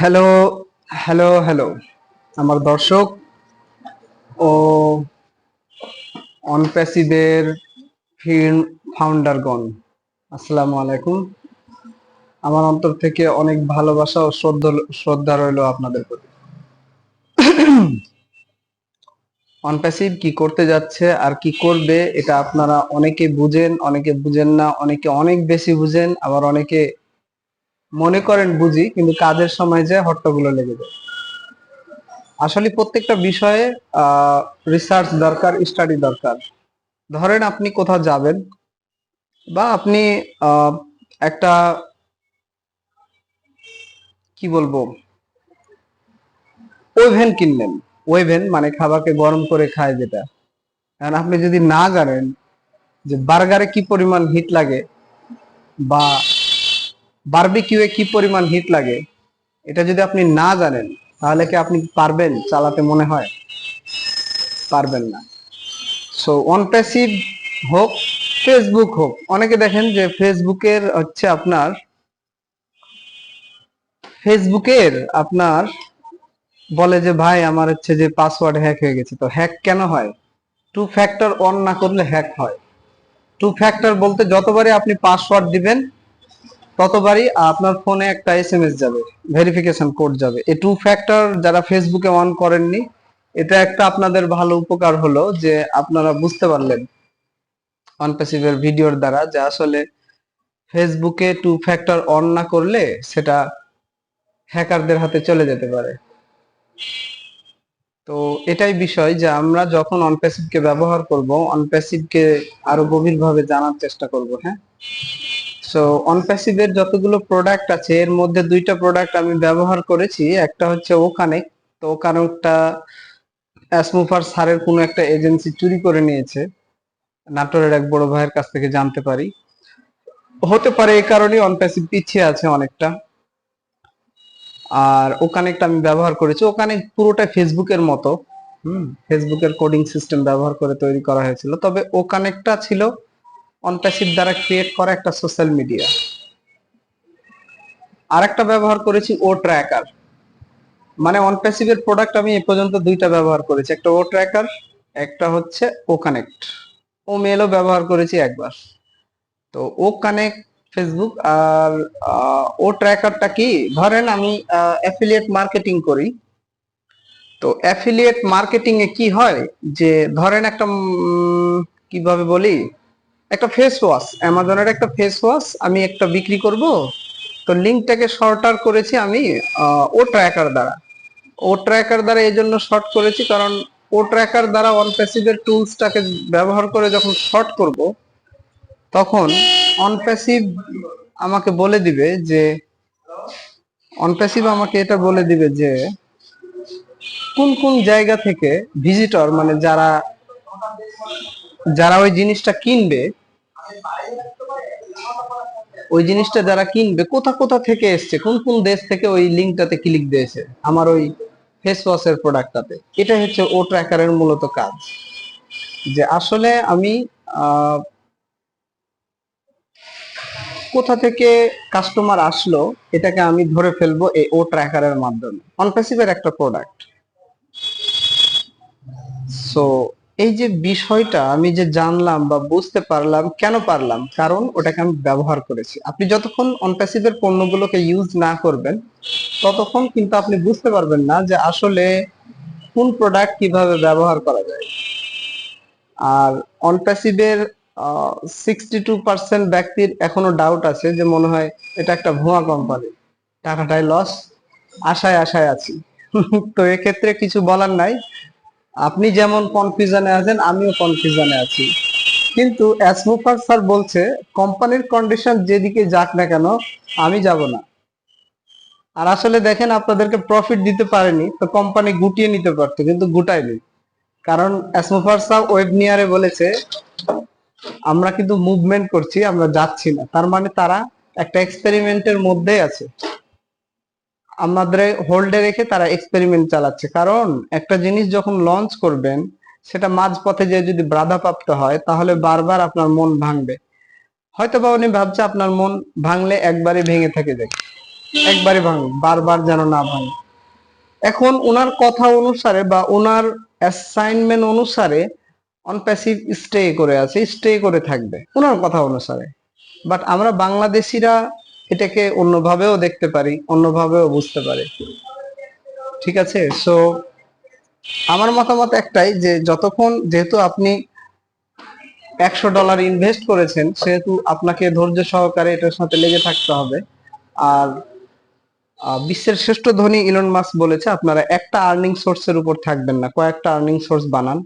Hello hello hello আমার দর্শক ও অনপ্যাসিভের ফাউন্ডারগণ, আসসালামু আলাইকুম। আমার অন্তর থেকে অনেক ভালোবাসা ও শ্রদ্ধা শ্রদ্ধা রইল আপনাদের প্রতি। অনপ্যাসিভ কি করতে যাচ্ছে আর কি করবে, এটা আপনারা অনেকে বুঝেন অনেকে বুঝেন না, অনেকে অনেক বেশি বুঝেন, আবার অনেকে করেন বুঝি, কিন্তু কাজের সময় যে হট্টগুলো লেগে যায়। আসলে প্রত্যেকটা বিষয়ে রিসার্চ দরকার স্টাডি দরকার। ধরেন আপনি কোথাও যাবেন, বা আপনি একটা, কি বলব? ওভেন কিনলেন। ওভেন মানে খাবারকে গরম করে খায় যেটা। কারণ আপনি যদি না জানেন যে বার্গারে কি পরিমাণ হিট লাগে, বা বারবিকিউয়ে কি পরিমাণ হিট লাগে? এটা যদি আপনি না জানেন, তাহলে কি আপনি পারবেন চালাতে মনে হয়? পারবেন না। সো অনপ্যাসিভ হোক ফেসবুক হোক, অনেকে দেখেন যে ফেসবুকের হচ্ছে আপনার ফেসবুকের আপনার বলে যে, ভাই, আমার হচ্ছে যে পাসওয়ার্ড হ্যাক হয়ে গেছে। তো হ্যাক কেন হয়? টু ফ্যাক্টর অন না করলে হ্যাক হয়। টু ফ্যাক্টর বলতে যতবারই আপনি পাসওয়ার্ড দিবেন ততবারই আপনার ফোনে একটা এসএমএস যাবে ভেরিফিকেশন কোড যাবে। এই টু ফ্যাক্টর যারা ফেসবুকে অন করেননি, এটা একটা আপনাদের ভালো উপকার হলো যে আপনারা বুঝতে পারলেন অনপ্যাসিভের ভিডিওর দ্বারা যে আসলে ফেসবুকে টু ফ্যাক্টর অন না করলে সেটা হ্যাকারদের হাতে চলে যেতে পারে। তো এটাই বিষয় যে আমরা যখন অনপ্যাসিভকে ব্যবহার করব অনপ্যাসিভকে আরও গভীরভাবে জানার চেষ্টা করব হ্যাঁ? সো অনপ্যাসিভের যতগুলো প্রোডাক্ট আছে, এর মধ্যে দুইটা প্রোডাক্ট আমি ব্যবহার করেছি। একটা হচ্ছে ও কানেক্ট তো ও কানেক্টটা অ্যাসমুফার সারের কোনো একটা এজেন্সি চুরি করে নিয়েছে। নাটোরের এক বড় ভাইয়ের কাছ থেকে জানতে পারি। হতে পারে এই কারণেই অনপ্যাসিভ পিছিয়ে আছে অনেকটা। আর ও কানেক্ট আমি ব্যবহার করেছি। ও কানেক্ট পুরোটাই ফেসবুকের মতো। হুম, ফেসবুকের কোডিং সিস্টেম ব্যবহার করে তৈরি করা হয়েছিল। তবে ও কানেক্টটা ছিল অনপ্যাসিভ দ্বারা ক্রিয়েট করা একটা সোশ্যাল মিডিয়া আরেকটা ব্যবহার করেছি ও ট্র্যাকার মানে অনপ্যাসিভের প্রোডাক্ট আমি এ পর্যন্ত দুইটা ব্যবহার করেছি। একটা ও ট্র্যাকার একটা হচ্ছে ও কানেক্ট ও মেলও ব্যবহার করেছি একবার। তো ও কানেক্ট ফেসবুক আর ও ট্র্যাকারটা কি? ধরেন আমি অ্যাফিলিয়েট মার্কেটিং করি। তো অ্যাফিলিয়েট মার্কেটিং এ কি হয়? যে ধরেন একটা কীভাবে বলি? একটা ফেস ওয়াশ অ্যামাজনের একটা ফেস ওয়াশ আমি একটা বিক্রি করব। তো লিঙ্কটাকে শর্টার করেছি আমি ও ট্র্যাকার দ্বারা। ও ট্র্যাকার দ্বারা এই জন্য শর্ট করেছি কারণ ও ট্র্যাকার দ্বারা ওয়ান প্যাসিভের টুলসটাকে ব্যবহার করে যখন শর্ট করব, তখন অনপ্যাসিভ আমাকে বলে দিবে যে অনপ্যাসিভ আমাকে এটা বলে দিবে যে, কোন কোন জায়গা থেকে ভিজিটর মানে যারা যারা ওই জিনিসটা কিনবে, ওই জিনিসটা যারা কিনবে, কোথা কোথা থেকে এসছে? কোন কোন দেশ থেকে ওই লিঙ্কটাতে ক্লিক দিয়েছে? আমার ওই ফেস ওয়াশের প্রোডাক্টটাতে এটা হচ্ছে ও ট্র্যাকারের মূলত কাজ। যে আসলে আমি কোথা থেকে কাস্টমার আসলো, এটাকে আমি ধরে ফেলব এই ও ট্র্যাকারের মাধ্যমে। অনপ্যাসিভের একটা প্রোডাক্ট সো এই যে বিষয়টা আমি যে জানলাম বা বুঝতে পারলাম, কেন পারলাম? কারণ ওটাকে আমি ব্যবহার করেছি। আপনি যতক্ষণ অনপ্যাসিভের পণ্যগুলোকে ইউজ না করবেন, ততক্ষণ কিন্তু আপনি বুঝতে পারবেন না যে আসলে কোন প্রোডাক্ট কীভাবে ব্যবহার করা যায়। আর অনপ্যাসিভের সিক্সটি টু পার্সেন্ট ব্যক্তির এখনও ডাউট আছে যে মনে হয় এটা একটা ভুয়া কোম্পানি টাকাটাই লস আশায় আশায় আছি। তো এক্ষেত্রে কিছু বলার নাই। আপনি যেমন কনফিউশনে আছেন, আমিও কনফিউশনে আছি। কিন্তু অ্যাসমুফার স্যার বলছে কোম্পানির কন্ডিশন যেদিকে যাক না কেন, আমি যাব না। আর আসলে দেখেন, আপনাদেরকে প্রফিট দিতে পারেনি, তো কোম্পানি গুটিয়ে নিতে পারতো, কিন্তু গুটায়নি। কারণ অ্যাসমুফার স্যার ওয়েব নিয়ারে বলেছে, আমরা কিন্তু মুভমেন্ট করছি, আমরা যাচ্ছি না। তার মানে তারা একটা এক্সপেরিমেন্টের মধ্যেই আছে। আমাদের হোল্ডে রেখে তারা এক্সপেরিমেন্ট চালাচ্ছে। কারণ একটা জিনিস যখন লঞ্চ করবেন, সেটা মাঝপথে যে যদি বাধাপ্রাপ্ত হয়, তাহলে বারবার আপনার মন ভাঙবে। হয়তো বা উনি ভাবছে আপনার মন ভাঙলে একবারে ভেঙে থেকে যায় একবারে ভাঙুক, বারবার যেন না ভাঙে। এখন ওনার কথা অনুসারে বা ওনার অ্যাসাইনমেন্ট অনুসারে অনপ্যাসিভ স্টে করে আছে স্টে করে থাকবে। ওনার কথা অনুসারে। বাট আমরা বাংলাদেশিরা এটাকে অন্যভাবেও দেখতে পারি, অন্যভাবেও বুঝতে পারি। ঠিক আছে? সো আমার মতামত একটাই যে, যতক্ষণ যেহেতু আপনি একশো ডলার ইনভেস্ট করেছেন, সেহেতু আপনাকে ধৈর্য সহকারে এটার সাথে লেগে থাকতে হবে। আর বিশ্বের শ্রেষ্ঠ ধনী ইলন মাস্ক বলেছে, আপনারা একটা আর্নিং সোর্সের উপর থাকবেন না, কয়েকটা আর্নিং সোর্স বানান।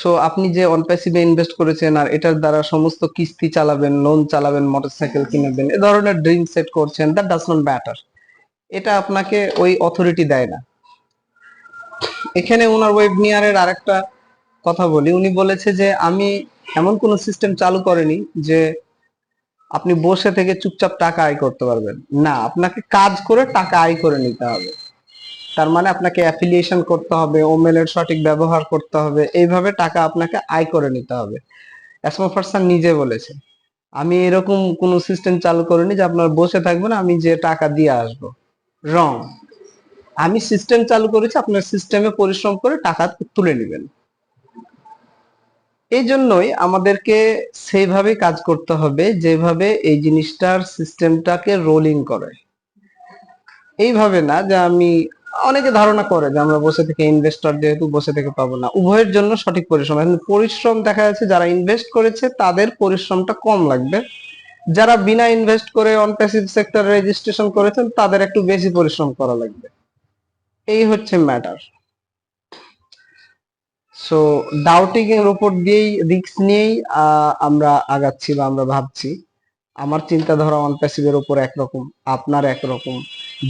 সো আপনি যে অনপ্যাসিভে ইনভেস্ট করেছেন আর এটার দ্বারা সমস্ত কিস্তি চালাবেন লোন চালাবেন মোটরসাইকেল কিনবেন, এ ধরনের ড্রিম সেট করছেন দ্যাট ডাজ নট ম্যাটার এটা আপনাকে ওই অথরিটি দেয় না। এখানে ওনার ওয়েবনিয়ারের আরেকটা কথা বলি। উনি বলেছে যে, আমি এমন কোন সিস্টেম চালু করেনি যে আপনি বসে থেকে চুপচাপ টাকা আয় করতে পারবেন। না, আপনাকে কাজ করে টাকা আয় করে নিতে হবে। তার মানে আপনাকে অ্যাফিলিয়েশন করতে হবে ওমেলের সঠিক ব্যবহার করতে হবে, এইভাবে টাকা আপনাকে আয় করে নিতে হবে। এসমা ফারসান নিজে বলেছে, আমি এরকম কোনো সিস্টেম চালু করিনি যে আপনার বসে থাকবেন, আমি যে টাকা দিয়ে আসব। রং আমি সিস্টেম চালু করেছি, আপনার সিস্টেমে পরিশ্রম করে টাকা তুলে নেবেন। এই জন্যই আমাদেরকে সেইভাবে কাজ করতে হবে, যেভাবে এই জিনিসটার সিস্টেমটাকে রোলিং করে। এইভাবে না যে আমি অনেকে ধারণা করে যে আমরা বসে থেকে ইনভেস্টর যেহেতু বসে থেকে পাবো না। উভয়ের জন্য সঠিক পরিশ্রম। এখন পরিশ্রম দেখা যাচ্ছে যারা ইনভেস্ট করেছে তাদের পরিশ্রমটা কম লাগবে। যারা বিনা ইনভেস্ট করে অন প্যাসিভ সেক্টর রেজিস্ট্রেশন করেছেন তাদের একটু বেশি পরিশ্রম করা লাগবে। এই হচ্ছে ম্যাটার সো ডাউটিং এর উপর দিয়েই রিস্ক নিয়েই আমরা আগাচ্ছি বা আমরা ভাবছি। আমার চিন্তাধারা অন প্যাসিভের উপর একরকম, আপনার একরকম।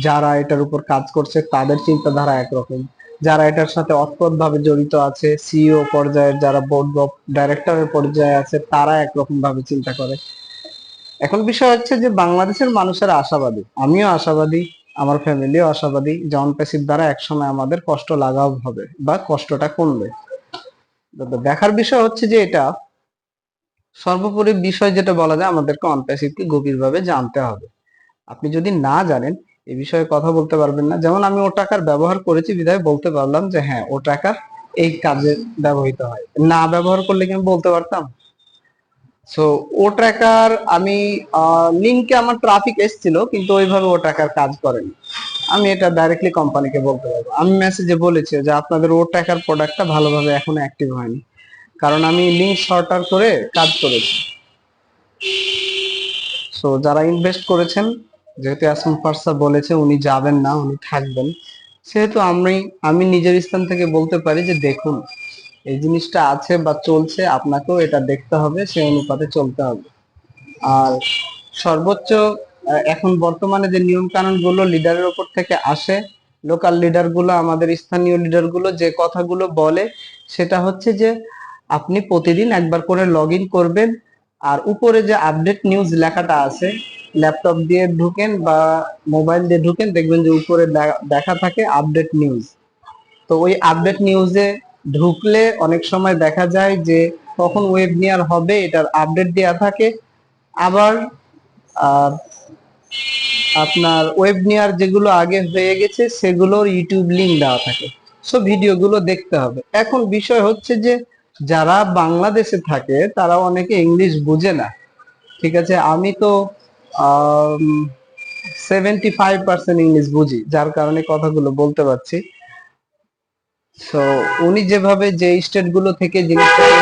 যারা এটার উপর কাজ করছে, তাদের চিন্তাধারা একরকম। যারা এটার সাথে ভাবে জড়িত আছে সিইও পর্যায়ের যারা বোর্ড অফ ডাইরেক্টরের পর্যায়ে আছে, তারা একরকম ভাবে চিন্তা করে। এখন বিষয় হচ্ছে যে, বাংলাদেশের মানুষেরা আশাবাদী, আমিও আশাবাদী, আমার ফ্যামিলিও আশাবাদী অন প্যাসিভ দ্বারা একসময় আমাদের কষ্ট লাঘব হবে বা কষ্টটা কমবে। দেখার বিষয় হচ্ছে যে, এটা সর্বোপরি বিষয় যেটা বলা যায়, আমাদেরকে অনপ্যাসিভকে গভীরভাবে জানতে হবে। আপনি যদি না জানেন, এ বিষয়ে কথা বলতে পারবেন না। যেমন আমি ও টাকার ব্যবহার করেছি, বিধায় বলতে পারলাম যে হ্যাঁ ও টাকা এই কাজে ব্যবহৃত হয়। না ব্যবহার করলে কি আমি বলতে পারতাম? সো ও ট্র্যাকার আমি লিঙ্কে আমার ট্রাফিক এসেছিল, কিন্তু ওইভাবে ও ট্র্যাকার কাজ করেনি। আমি এটা ডাইরেক্টলি কোম্পানিকে বলতে পারব। আমি মেসেজে বলেছি যে, আপনাদের ও ট্র্যাকার প্রোডাক্টটা ভালোভাবে এখনও অ্যাক্টিভ হয়নি। কারণ আমি লিঙ্ক শর্টার করে কাজ করেছি। সো যারা ইনভেস্ট করেছেন, যেহেতু আসম ফারসা বলেছে উনি যাবেন না, উনি থাকবেন, সেহেতু আমি আমি নিজের স্থান থেকে বলতে পারি যে দেখুন, এই জিনিসটা আছে বা চলছে, আপনাকেও এটা দেখতে হবে সেই অনুপাতে চলতে হবে। আর সর্বোচ্চ এখন বর্তমানে যে নিয়ম কানুনগুলো লিডারের উপর থেকে আসে লোকাল লিডারগুলো আমাদের স্থানীয় লিডারগুলো যে কথাগুলো বলে, সেটা হচ্ছে যে আপনি প্রতিদিন একবার করে লগ করবেন আর উপরে যে আপডেট নিউজ লেখাটা আছে ল্যাপটপ দিয়ে ঢুকেন বা মোবাইল দিয়ে ঢুকেন, দেখবেন যে উপরে দেখা থাকে আপডেট নিউজ তো ওই আপডেট নিউজে ঢুকলে অনেক সময় দেখা যায় যে কখন ওয়েব নিয়ার হবে, এটার আপডেট দেওয়া থাকে। আবার আপনার ওয়েব নিয়ার যেগুলো আগে হয়ে গেছে, সেগুলোর ইউটিউব লিঙ্ক দেওয়া থাকে। সো ভিডিওগুলো দেখতে হবে। এখন বিষয় হচ্ছে যে যারা বাংলাদেশে থাকে, তারা অনেকে ইংলিশ বুঝে না। ঠিক আছে? আমি তো সেভেন্টি ফাইভ পার্সেন্ট ইংলিশ বুঝি, যার কারণে কথাগুলো বলতে পারছি। সো উনি যেভাবে যে স্টেটগুলো থেকে জিনিসটাকে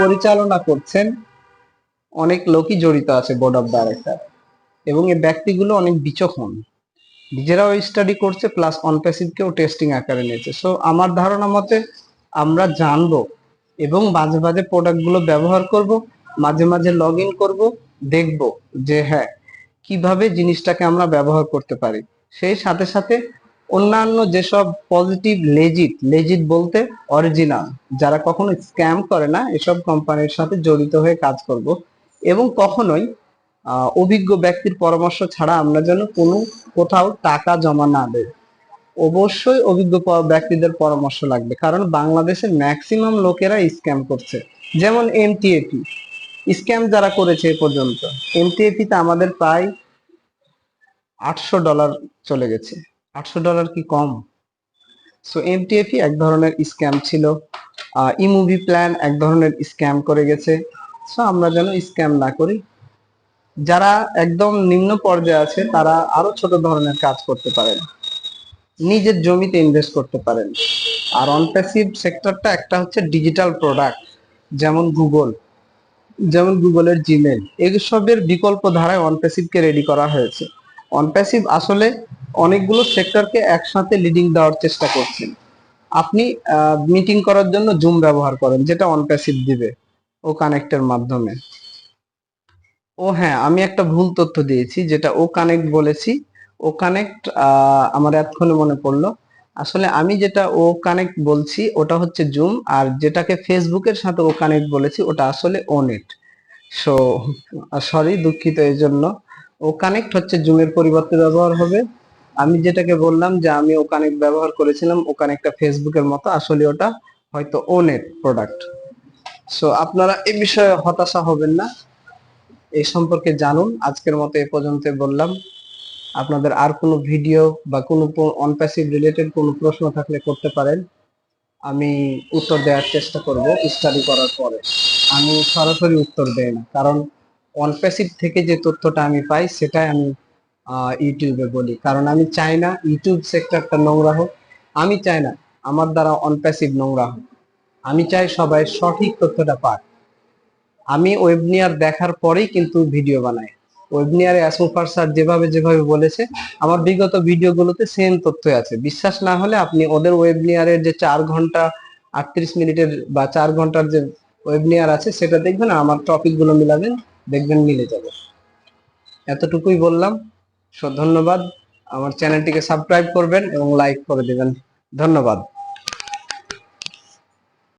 পরিচালনা করছেন, অনেক লোকই জড়িত আছে বোর্ড অফ ডাইরেক্টর এবং এই ব্যক্তিগুলো অনেক বিচক্ষণ। নিজেরাও স্টাডি করছে প্লাস অনপ্যাসিভকেও টেস্টিং আকারে নিয়েছে। সো আমার ধারণা মতে আমরা জানব এবং মাঝে মাঝে প্রোডাক্টগুলো ব্যবহার করব, মাঝে মাঝে লগ ইন করব, দেখব যে হ্যাঁ কীভাবে জিনিসটাকে আমরা ব্যবহার করতে পারি। সেই সাথে সাথে অন্যান্য যেসব পজিটিভ লেজিট লেজিট বলতে অরিজিনাল যারা কখনো স্ক্যাম করে না, এসব কোম্পানির সাথে জড়িত হয়ে কাজ করব এবং কখনোই অভিজ্ঞ ব্যক্তির পরামর্শ ছাড়া আমরা যেন কোনো কোথাও টাকা জমা না দেই। অবশ্যই অভিজ্ঞ ব্যক্তিদের পরামর্শ লাগবে, কারণ বাংলাদেশের ম্যাক্সিমাম লোকেরা স্ক্যাম করছে। যেমন এমটিএপি স্ক্যাম যারা করেছে এ পর্যন্ত এমটিএপি তে আমাদের প্রায় আটশো ডলার চলে গেছে। আটশো ডলার কি কম? সো এমটিএফই এক ধরনের স্ক্যাম ছিল ই মুভি প্ল্যান এক ধরনের স্ক্যাম করে গেছে। সো আমরা যেন স্ক্যাম না করি। যারা একদম নিম্ন পর্যায়ে আছে, তারা আরও ছোট ধরনের কাজ করতে পারেন নিজের জমিতে ইনভেস্ট করতে পারেন। আর অনপ্যাসিভ সেক্টরটা একটা হচ্ছে ডিজিটাল প্রোডাক্ট যেমন গুগল যেমন গুগলের জিমেল এসবের বিকল্প ধারায় অনপ্যাসিভকে রেডি করা হয়েছে। অনপ্যাসিভ আসলে অনেকগুলো সেক্টরকে একসাথে লিডিং দেওয়ার চেষ্টা করছেন। আপনি মিটিং করার জন্য জুম ব্যবহার করেন, যেটা অনপ্যাসিভ দিবে ও কানেক্টের মাধ্যমে। ও হ্যাঁ আমি একটা ভুল তথ্য দিয়েছি, যেটা ও কানেক্ট বলেছি। ও কানেক্ট আমার এতক্ষণে মনে পড়ল। আসলে আমি যেটা ও কানেক্ট বলছি, ওটা হচ্ছে জুম আর যেটাকে ফেসবুকের সাথে ও কানেক্ট বলেছি, ওটা আসলে ও নেট সো সরি দুঃখিত এই জন্য ও কানেক্ট হচ্ছে জুমের পরিবর্তে ব্যবহার হবে। আমি যেটাকে বললাম যে, আমি ও কানেক্ট ব্যবহার করেছিলাম ও কানেক্টটা ফেসবুকের মতো, আসলে ওটা হয়তো ও নেট প্রোডাক্ট সো আপনারা এই বিষয়ে হতাশা হবেন না। এই সম্পর্কে জানুন, আজকের মতো এ পর্যন্ত বললাম। আপনাদের আর কোনো ভিডিও বা কোনো অনপ্যাসিভ রিলেটেড কোনো প্রশ্ন থাকলে করতে পারেন। আমি উত্তর দেওয়ার চেষ্টা করব স্টাডি করার পরে। আমি সরাসরি উত্তর দেই না, কারণ অনপ্যাসিভ থেকে যে তথ্যটা আমি পাই সেটাই আমি ইউটিউবে বলি। কারণ আমি চাই না ইউটিউব সেক্টরটা নোংরা হোক। আমি চাই না আমার দ্বারা অনপ্যাসিভ নোংরা হোক। আমি চাই সবাই সঠিক তথ্যটা পাক। আমি ওয়েবনিয়ার দেখার পরেই কিন্তু ভিডিও বানাই। ওয়েবনিয়ারে অ্যাসমোফার স্যার যেভাবে যেভাবে বলেছে, আমার বিগত ভিডিওগুলোতে সেম তথ্য আছে। বিশ্বাস না হলে আপনি ওদের ওয়েবনিয়ারের যে চার ঘণ্টা আটত্রিশ মিনিটের বা চার ঘণ্টার যে ওয়েবনিয়ার আছে, সেটা দেখবেন আমার টপিকগুলো মিলাবেন, দেখবেন মিলে যাবে। এতটুকুই বললাম। ধন্যবাদ। আমার চ্যানেলটিকে সাবস্ক্রাইব করবেন এবং লাইক করে দেবেন। ধন্যবাদ।